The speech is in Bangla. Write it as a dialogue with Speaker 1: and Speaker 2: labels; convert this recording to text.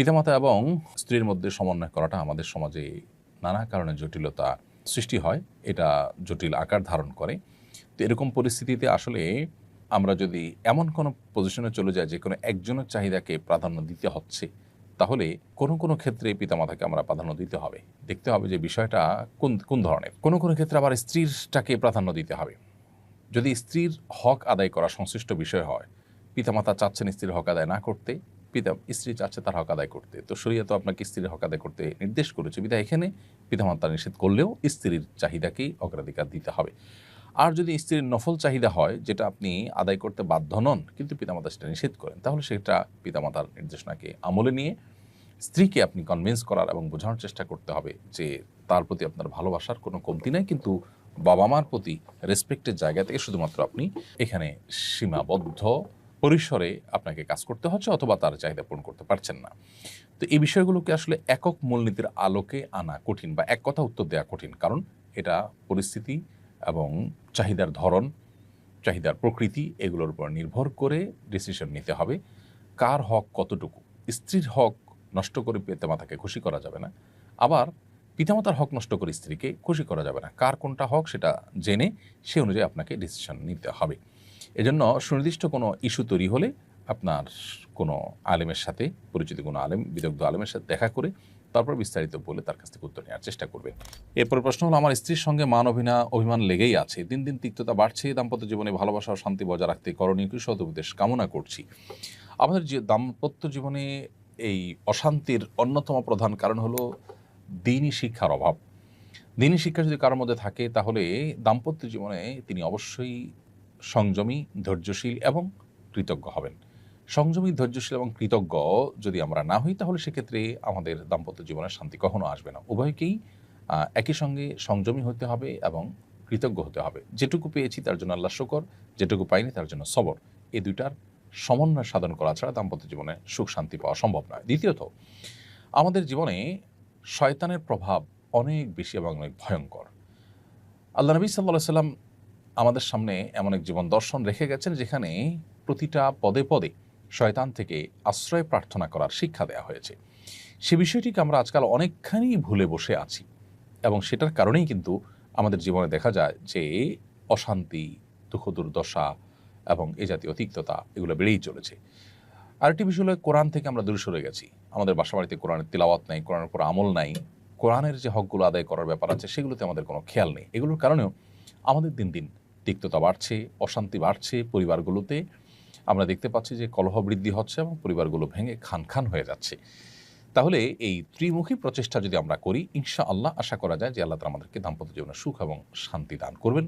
Speaker 1: পিতামাতা এবং স্ত্রীর মধ্যে সমন্বয় করাটা আমাদের সমাজে নানা কারণে জটিলতা সৃষ্টি হয়, এটা জটিল আকার ধারণ করে। তো এরকম পরিস্থিতিতে আসলে আমরা যদি এমন কোনো পজিশনে চলে যাই যে কোনো একজনের চাহিদাকে প্রাধান্য দিতে হচ্ছে, তাহলে কোনো কোনো ক্ষেত্রে পিতামাতাকে আমরা প্রাধান্য দিতে হবে। দেখতে হবে যে বিষয়টা কোন কোন ধরনের। কোনো কোনো ক্ষেত্রে আবার স্ত্রীরটাকে প্রাধান্য দিতে হবে। যদি স্ত্রীর হক আদায় করা সংশ্লিষ্ট বিষয় হয়, পিতামাতা চাচ্ছেন স্ত্রীর হক আদায় না করতে পিতা, স্ত্রী চাচ্ছে তার হক আদায় করতে। তো শরীয়ত তো আপনাকে স্ত্রীর হক আদায় করতে নির্দেশ করেছে। বিধায় এখানে পিতামাতা নিষেধ করলেও স্ত্রীর চাহিদাকেই অগ্রাধিকার দিতে হবে। আর যদি স্ত্রীর নফল চাহিদা হয়, যেটা আপনি আদায় করতে বাধ্য নন, কিন্তু পিতামাতা সেটা নিষেধ করেন, তাহলে সেটা পিতামাতার নির্দেশনাকে আমলে নিয়ে স্ত্রীকে আপনি কনভিন্স করার এবং বোঝানোর চেষ্টা করতে হবে যে তার প্রতি আপনার ভালোবাসার কোনো কমতি নাই, কিন্তু বাবা মার প্রতি রেসপেক্টের জায়গা থেকে শুধুমাত্র আপনি এখানে সীমাবদ্ধ পরিসরে আপনাকে কাজ করতে হচ্ছে অথবা তার চাহিদা পূরণ করতে পারছেন না। তো এই বিষয়গুলোকে আসলে একক মূলনীতির আলোকে আনা কঠিন বা এক কথা উত্তর দেওয়া কঠিন, কারণ এটা পরিস্থিতি এবং চাহিদার ধরন, চাহিদার প্রকৃতি, এগুলোর উপর নির্ভর করে ডিসিশন নিতে হবে। কার হক কতটুকু? স্ত্রীর হক নষ্ট করে পিতামাতাকে খুশি করা যাবে না। আবার পিতামাতার হক নষ্ট করে স্ত্রীকে খুশি করা যাবে না। কার কোনটা হক সেটা জেনে সে অনুযায়ী আপনাকে ডিসিশন নিতে হবে। এজন্য সুনির্দিষ্ট কোনো ইস্যু তৈরি হলে আপনার কোনো আলেমের সাথে, পরিচিত কোনো আলেম, বিদগ্ধ আলেমের সাথে দেখা করে তারপর বিস্তারিত বলে তার কাছ থেকে উত্তর নেওয়ার চেষ্টা করবেন। এরপর প্রশ্ন হলো, আমার স্ত্রীর সঙ্গে মান অভিনা, অভিমান লেগেই আছে। দিন দিন তিক্ততা বাড়ছে, দাম্পত্য জীবনে ভালোবাসা ও শান্তি বজায় রাখতে করণীয় কিছু উপদেশ কামনা করছি। আমাদের যে দাম্পত্য জীবনে এই অশান্তির অন্যতম প্রধান কারণ হলো দিনই শিক্ষার অভাব। দিনই শিক্ষা যদি কারোর মধ্যে থাকে, তাহলে দাম্পত্য জীবনে তিনি অবশ্যই সংযমী, ধৈর্যশীল এবং কৃতজ্ঞ হবেন। সংযমী, ধৈর্যশীল এবং কৃতজ্ঞ যদি আমরা না হই, তাহলে সেক্ষেত্রে আমাদের দাম্পত্য জীবনে শান্তি কখনো আসবে না। উভয়কেই একই সঙ্গে সংযমী হতে হবে এবং কৃতজ্ঞ হতে হবে। যেটুকু পেয়েছি তার জন্য আল্লাহ শকর, যেটুকু পাইনি তার জন্য সবর। এই দুইটার সমন্বয় সাধন করা ছাড়া দাম্পত্য জীবনে সুখ শান্তি পাওয়া সম্ভব নয়। দ্বিতীয়ত, আমাদের জীবনে শয়তানের প্রভাব অনেক বেশি এবং অনেক ভয়ঙ্কর। আল্লাহ নবী সাল্লাহ সাল্লাম আমাদের সামনে এমন এক জীবন দর্শন রেখে গেছেন যেখানে প্রতিটা পদে পদে শয়তান থেকে আশ্রয় প্রার্থনা করার শিক্ষা দেওয়া হয়েছে। সে বিষয়টিকে আমরা আজকাল অনেকখানি ভুলে বসে আছি এবং সেটার কারণেই কিন্তু আমাদের জীবনে দেখা যায় যে অশান্তি, দুঃখ, দুর্দশা এবং এ জাতীয় তিক্ততা এগুলো বেড়েই চলেছে। আরেকটি বিষয় হলো কোরআন থেকে আমরা দূরে সরে গেছি। আমাদের বাসা বাড়িতে কোরআনের তিলাওয়াত নাই, কোরআনের উপর আমল নাই, কোরআনের যে হকগুলো আদায় করার ব্যাপার আছে সেগুলোতে আমাদের কোনো খেয়াল নেই। এগুলোর কারণেও আমাদের দিন দিন তিক্ততা বাড়ছে, অশান্তি বাড়ছে পরিবারগুলোতে। আমরা দেখতে পাচ্ছি যে কলহ বৃদ্ধি হচ্ছে এবং পরিবারগুলো ভেঙে খান খান হয়ে যাচ্ছে। তাহলে এই ত্রিমুখী প্রচেষ্টা যদি আমরা করি ইনশা আল্লাহ আশা করা যায় যে আল্লাহ আমাদেরকে দাম্পত্য জীবনে সুখ এবং শান্তি দান করবেন।